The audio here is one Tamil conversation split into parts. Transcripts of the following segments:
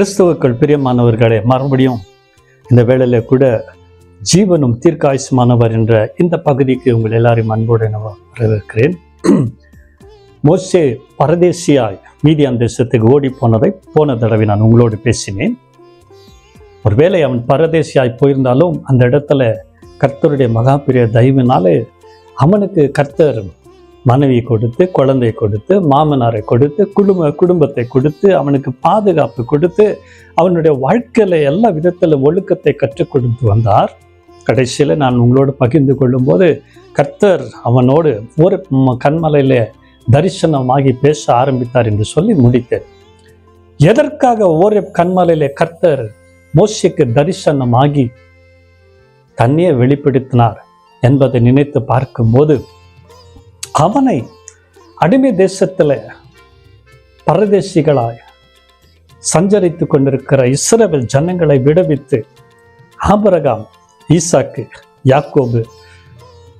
கிறிஸ்தவுக்கள் பிரியமானவர்களே மறுபடியும் இந்த வேளையில் கூட ஜீவனும் தீர்க்காயுசுமானவர் என்ற இந்த பகுதிக்கு உங்கள் எல்லாரையும் அன்போடு நான் வரவேற்கிறேன். மோசே பரதேசியாய் மீதியான் தேசத்துக்கு ஓடி போனதை போன தடவை நான் உங்களோடு பேசினேன். ஒருவேளை அவன் பரதேசியாய் போயிருந்தாலும் அந்த இடத்துல கர்த்தருடைய மகாபிரிய தயவினாலே அவனுக்கு கர்த்தர் மனைவி கொடுத்து குழந்தை கொடுத்து மாமனாரை கொடுத்து குடும்ப குடும்பத்தை கொடுத்து அவனுக்கு பாதுகாப்பு கொடுத்து அவனுடைய வாழ்க்கையில எல்லா விதத்தில் ஒழுக்கத்தை கற்றுக் கொடுத்து வந்தார். கடைசியில் நான் உங்களோடு பகிர்ந்து கொள்ளும்போது கர்த்தர் அவனோடு ஒரு கண்மலையில் தரிசனமாகி பேச ஆரம்பித்தார் என்று சொல்லி முடித்தேன். எதற்காக ஒரு கண்மலையிலே கர்த்தர் மோசிக்கு தரிசனமாகி தன்னையே வெளிப்படுத்தினார் என்பதை நினைத்து பார்க்கும்போது அவனை அடிமை தேசத்துல பரதேசிகளாய் சஞ்சரித்து கொண்டிருக்கிற இஸ்ரேல் ஜனங்களை விடுவித்து ஆபரகாம் ஈசாக்கு யாக்கோபு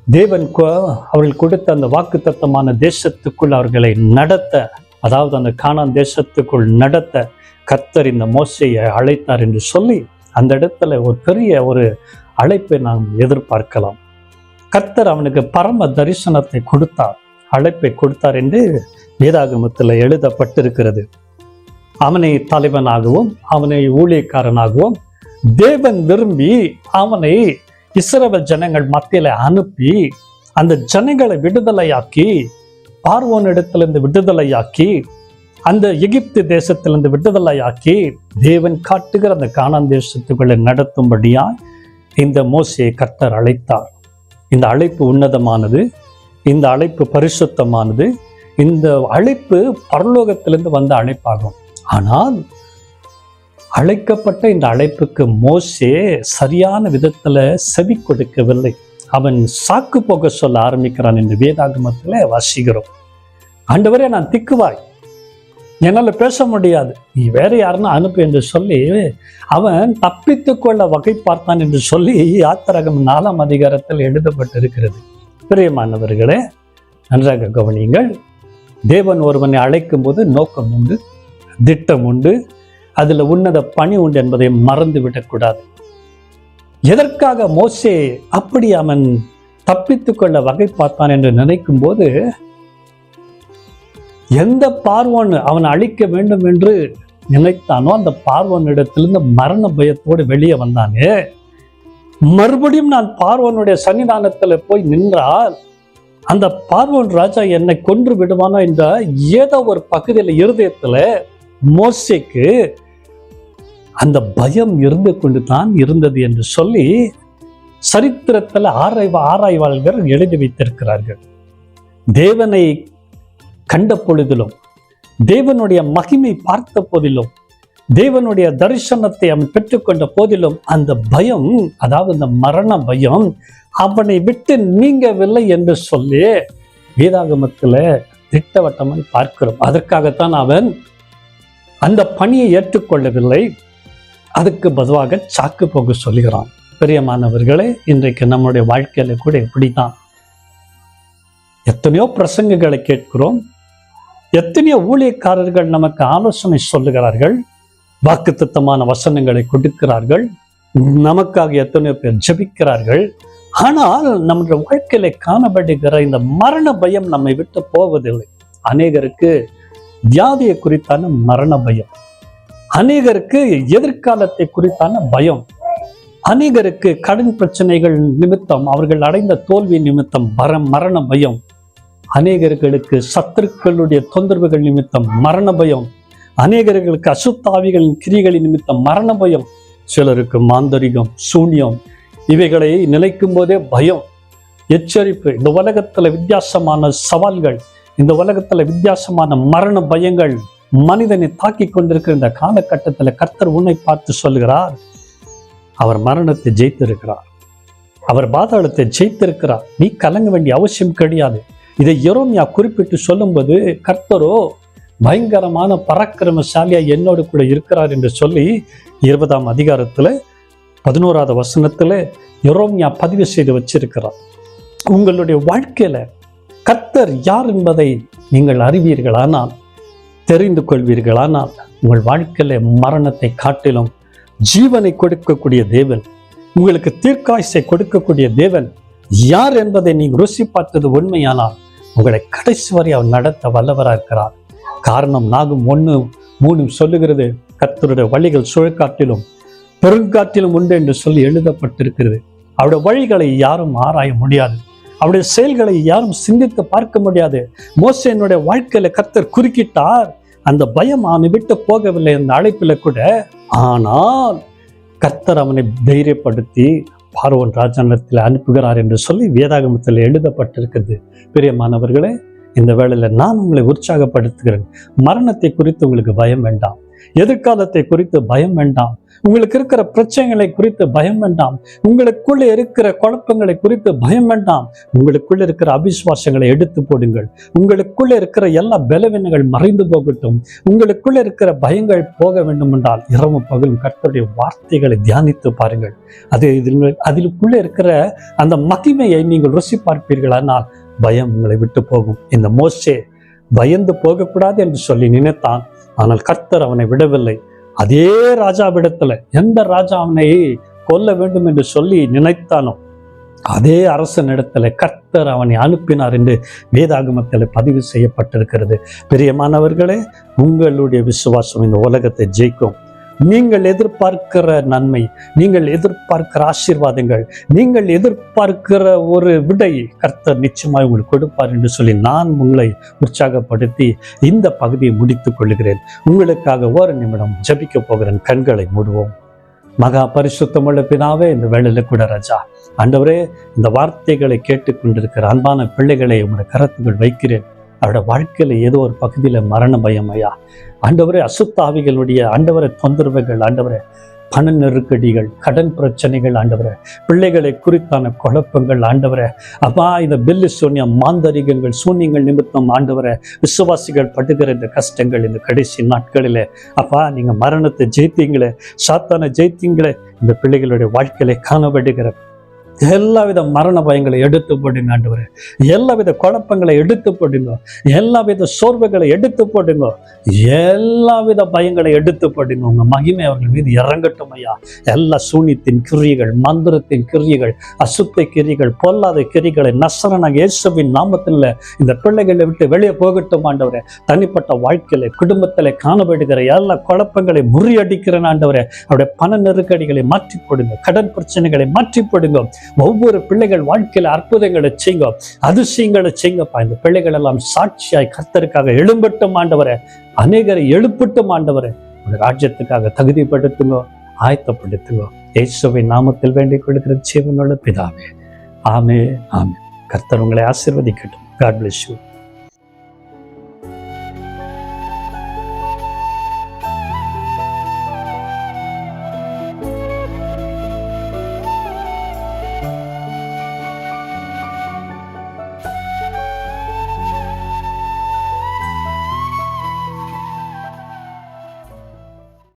தேவன் அவர்கள் கொடுத்த அந்த வாக்குத்தத்தமான தேசத்துக்குள் அவர்களை நடத்த அதாவது அந்த காணான் தேசத்துக்குள் நடத்த கர்த்தர் இந்த மோசையை அழைத்தார் என்று சொல்லி அந்த இடத்துல ஒரு பெரிய ஒரு அழைப்பை நாம் எதிர்பார்க்கலாம். கர்த்தர் அவனுக்கு பரம தரிசனத்தை கொடுத்தார் அழைப்பை கொடுத்தார் என்று வேதாகமத்தில் எழுதப்பட்டிருக்கிறது. அவனை தலைவனாகவும் அவனை ஊழியக்காரனாகவும் தேவன் விரும்பி அவனை இஸ்ரவேல் ஜனங்கள் மத்தியில் அனுப்பி அந்த ஜனங்களை விடுதலையாக்கி பார்வோனிடத்திலிருந்து விடுதலையாக்கி அந்த எகிப்து தேசத்திலிருந்து விடுதலையாக்கி தேவன் காட்டுகிற அந்த கானான் தேசத்துக்குள்ள நடத்தும்படியா இந்த மோசையை கர்த்தர் அழைத்தார். இந்த அழைப்பு உன்னதமானது இந்த அழைப்பு பரிசுத்தமானது இந்த அழைப்பு பரலோகத்திலிருந்து வந்த அழைப்பாகும். ஆனால் அழைக்கப்பட்ட இந்த அழைப்புக்கு மோசே சரியான விதத்துல செவி கொடுக்கவில்லை. அவன் சாக்கு போக சொல்ல ஆரம்பிக்கிறான் என்று வேதாகமத்தில் வாசிக்கிறோம். ஆண்டவரே நான் திக்குவாய். என்னால பேச முடியாது. நீ வேற யாருன்னா அனுப்பு என்று சொல்லி அவன் தப்பித்துக் கொள்ள வகை பார்த்தான் என்று சொல்லி யாத்திரகம் நாலாம் அதிகாரத்தில் எழுதப்பட்டிருக்கிறது. பிரியமானவர்களே நன்றாக கவனியுங்கள். தேவன் ஒருவனை அழைக்கும் போது நோக்கம் உண்டு திட்டம் உண்டு அதுல உன்னத பணி உண்டு என்பதை மறந்து விடக்கூடாது எதற்காக மோசே அப்படி அவன் தப்பித்துக் கொள்ள வகை பார்த்தான் என்று நினைக்கும் போது எந்த பார்வன் அவன் அழிக்க வேண்டும் என்று நினைத்தானோ அந்த பார்வனிடத்திலிருந்து மரண பயத்தோடு வெளியே வந்தானே. மறுபடியும் நான் பார்வனுடைய சன்னிதானத்தில் போய் நின்றால் அந்த பார்வன் ராஜா என்னை கொன்று விடுவானோ என்ற ஏதோ ஒரு பகுதியில் இருதயத்துல மோசைக்கு அந்த பயம் இருந்து கொண்டு தான் இருந்தது என்று சொல்லி சரித்திரத்தில் ஆராய்வா ஆராய்வாளர்கள் எழுதி வைத்திருக்கிறார்கள். தேவனை கண்ட பொழுதிலும் தேவனுடைய மகிமை பார்த்த போதிலும் தேவனுடைய தரிசனத்தை அவன் பெற்றுக்கொண்ட போதிலும் அந்த பயம் அதாவது அந்த மரண பயம் அவனை விட்டு நீங்கவில்லை என்று சொல்லி வேதாகமத்தில் திட்டவட்டமாய் பார்க்கிறோம். அதற்காகத்தான் அவன் அந்த பணியை ஏற்றுக்கொள்ளவில்லை. அதுக்கு பதுவாக சாக்கு போக சொல்கிறான். பிரியமானவர்களே இன்றைக்கு நம்முடைய வாழ்க்கையில கூட இப்படித்தான். எத்தனையோ பிரசங்கங்களை கேட்கிறோம். எத்தனையோ ஊழியக்காரர்கள் நமக்கு ஆலோசனை சொல்லுகிறார்கள் வாக்குத்தத்தமான வசனங்களை கொடுக்கிறார்கள் நமக்காக எத்தனையோ பேர் ஜபிக்கிறார்கள். ஆனால் நம்முடைய வாழ்க்கையில காணப்படுகிற இந்த மரண பயம் நம்மை விட்டு போவதில்லை. அநேகருக்கு வியாதியை குறித்தான மரண பயம். அநேகருக்கு எதிர்காலத்தை குறித்தான பயம். அநேகருக்கு கடன் பிரச்சனைகள் நிமித்தம் அவர்கள் அடைந்த தோல்வி நிமித்தம் வர மரண பயம். அநேகர்களுக்கு சத்துருக்களுடைய தொந்தரவுகள் நிமித்தம் மரண பயம் அநேகர்களுக்கு அசுத்தாவிகளின் கிரிகளின் நிமித்தம் மரண பயம் சிலருக்கு மாந்தரிகம் சூன்யம் இவைகளை நிலைக்கும் போதே பயம் எச்சரிப்பு. இந்த உலகத்துல வித்தியாசமான சவால்கள் இந்த உலகத்துல வித்தியாசமான மரண பயங்கள் மனிதனை தாக்கி கொண்டிருக்கிற இந்த காலகட்டத்தில் கர்த்தர் உன்னை பார்த்து சொல்கிறார் அவர் மரணத்தை ஜெயித்திருக்கிறார். அவர் பாதாளத்தை ஜெயித்திருக்கிறார். நீ கலங்க வேண்டிய அவசியம் கிடையாது. இதை எரோமியா குறிப்பிட்டு சொல்லும்போது கர்த்தரோ பயங்கரமான பராக்கிரமசாலியா என்னோடு கூட இருக்கிறார் என்று சொல்லி இருபதாம் அதிகாரத்தில் பதினோராவது வசனத்தில் எரோமியா பதிவு செய்து வச்சிருக்கிறார். உங்களுடைய வாழ்க்கையில் கர்த்தர் யார் என்பதை நீங்கள் அறிவீர்களானால் தெரிந்து கொள்வீர்களானால் உங்கள் வாழ்க்கையில் மரணத்தை காட்டிலும் ஜீவனை கொடுக்கக்கூடிய தேவன் உங்களுக்கு தீர்க்காய்ச்சை கொடுக்கக்கூடிய தேவன் யார் என்பதை நீங்கள் ருசி பார்த்தது உண்மையானால் உங்களை கடைசி வரை அவர் நடத்த வல்லவராக இருக்கிறார். காரணம் நாகும் ஒன்று மூணு சொல்லுகிறது. கர்த்தருடைய வழிகள் சுழக்காட்டிலும் பெருங்காற்றிலும் உண்டு என்று சொல்லி எழுதப்பட்டிருக்கிறது. அவருடைய வழிகளை யாரும் ஆராய முடியாது. அவருடைய செயல்களை யாரும் சிந்தித்து பார்க்க முடியாது. மோசேனுடைய வாழ்க்கையில கர்த்தர் குறுக்கிட்டார். அந்த பயம் அவனை விட்டு போகவில்லை அந்த அழைப்பில் கூட ஆனால் கர்த்தர் அவனை தைரியப்படுத்தி பார்வன் ராஜானத்தில் அனுப்புகிறார் என்று சொல்லி வேதாகமத்தில் எழுதப்பட்டிருக்கிறது. பிரியமானவர்களே இந்த வேளையில் நான் உங்களை உற்சாகப்படுத்துகிறேன். மரணத்தை குறித்து உங்களுக்கு பயம் வேண்டாம். எதிர்காலத்தை குறித்து பயம் வேண்டாம். உங்களுக்கு இருக்கிற பிரச்சனைகளை குறித்து பயம் வேண்டாம். உங்களுக்குள்ள இருக்கிற குழப்பங்களை குறித்து பயம் வேண்டாம். உங்களுக்குள்ள இருக்கிற அபிஸ்வாசங்களை எடுத்து போடுங்கள். உங்களுக்குள்ள இருக்கிற எல்லா பலவீனங்கள் மறைந்து போகட்டும். உங்களுக்குள்ள இருக்கிற பயங்கள் போக வேண்டும் என்றால் இரவு பகலும் கர்த்தருடைய வார்த்தைகளை தியானித்து பாருங்கள். அது இதில் அதிலுக்குள்ளே இருக்கிற அந்த மகிமையை நீங்கள் ருசி பார்ப்பீர்களானால் பயம் உங்களை விட்டு போகும். இந்த மோசே பயந்து போகக்கூடாது என்று சொல்லி நினைத்தான். ஆனால் கர்த்தர் அவனை விடவில்லை. அதே ராஜாவிடத்துல எந்த ராஜா அவனை கொல்ல வேண்டும் என்று சொல்லி நினைத்தானோ அதே அரசனிடத்துல கர்த்தர் அவனை அனுப்பினார் என்று வேதாகமத்தில் பதிவு செய்யப்பட்டிருக்கிறது. பிரியமானவர்களே உங்களுடைய விசுவாசம் இந்த உலகத்தை ஜெயிக்கும். நீங்கள் எதிர்பார்க்கிற நன்மை நீங்கள் எதிர்பார்க்கிற ஆசீர்வாதங்கள் நீங்கள் எதிர்பார்க்கிற ஒரு விடை கர்த்தர் நிச்சயமாய் உங்களுக்கு கொடுப்பார் என்று சொல்லி நான் உங்களை உற்சாகப்படுத்தி இந்த பகுதியை முடித்துக் கொள்கிறேன். உங்களுக்காக ஒரு நிமிடம் ஜபிக்க போகிறேன். கண்களை மூடுவோம். மகா பரிசுத்தமுள்ள பிதாவே இந்த வேளையில கூட ராஜா ஆண்டவரே இந்த வார்த்தைகளை கேட்டுக்கொண்டிருக்கிற அன்பான பிள்ளைகளை உங்களுடைய கரத்துக்குள் வைக்கிறேன். அவருடைய வாழ்க்கையில ஏதோ ஒரு பகுதியில மரண பயம் ஐயா. ஆண்டவரே அசுத்தாவிகளுடைய ஆண்டவரை தொந்தரவுகள் ஆண்டவரை பண நெருக்கடிகள் கடன் பிரச்சனைகள் ஆண்டவரை பிள்ளைகளை குறித்தான குழப்பங்கள் ஆண்டவரை. அப்பா இந்த பெல்லு சூன்யம் மாந்தரிகங்கள் சூன்யங்கள் நிமித்தம் ஆண்டவரை விசுவாசிகள் படுகிற இந்த கஷ்டங்கள் இந்த கடைசி நாட்களிலே அப்பா நீங்க மரணத்தை ஜெயித்தீங்களே சாத்தான ஜெயித்தீங்களே இந்த பிள்ளைகளுடைய வாழ்க்கையில காணப்படுகிற எல்லாவித மரண பயங்களை எடுத்து போடுங்க எல்லா எல்லாவித குழப்பங்களை எடுத்து போடுங்க எல்லாவித சோர்வுகளை எடுத்து போடுங்க எல்லாவித பயங்களை எடுத்து போடுங்க உங்க மகிமை அவர்கள் மீது இறங்கட்டும் ஐயா. எல்லா சூனியத்தின் கிரியைகள் மந்திரத்தின் கிரியைகள் அசுத்த கிரிகள் பொல்லாத கிரிகளை நசரன இயேசுவின் நாமத்தில் இந்த பிள்ளைகளை விட்டு வெளியே போகட்டும் ஆண்டவரே. தனிப்பட்ட வாழ்க்கையில குடும்பத்தில் காணப்படுகிற எல்லா குழப்பங்களை முறியடிக்கிற ஆண்டவரே. அவருடைய பண நெருக்கடிகளை மாற்றி போடுங்க. கடன் பிரச்சனைகளை மாற்றி போடுங்க. ஒவ்வொரு பிள்ளைகள் வாழ்க்கையில அற்புதங்களை செய்யுங்க அதிசயங்களை செய்யுங்கப்பா இந்த பிள்ளைகள் எல்லாம் சாட்சியாய் கர்த்தருக்காக எழும்பட்டும் ஆண்டவரை. அநேகரை எழுப்பட்டும் ஆண்டவரை. உங்க ராஜ்யத்துக்காக தகுதிப்படுத்துங்க ஆயத்தப்படுத்துங்க. இயேசுவின் நாமத்தில் வேண்டிக் கொடுக்கிற ஜீவனோட பிதாவே. ஆமே ஆமே கர்த்தர் உங்களை ஆசிர்வதிக்கட்டும். God bless you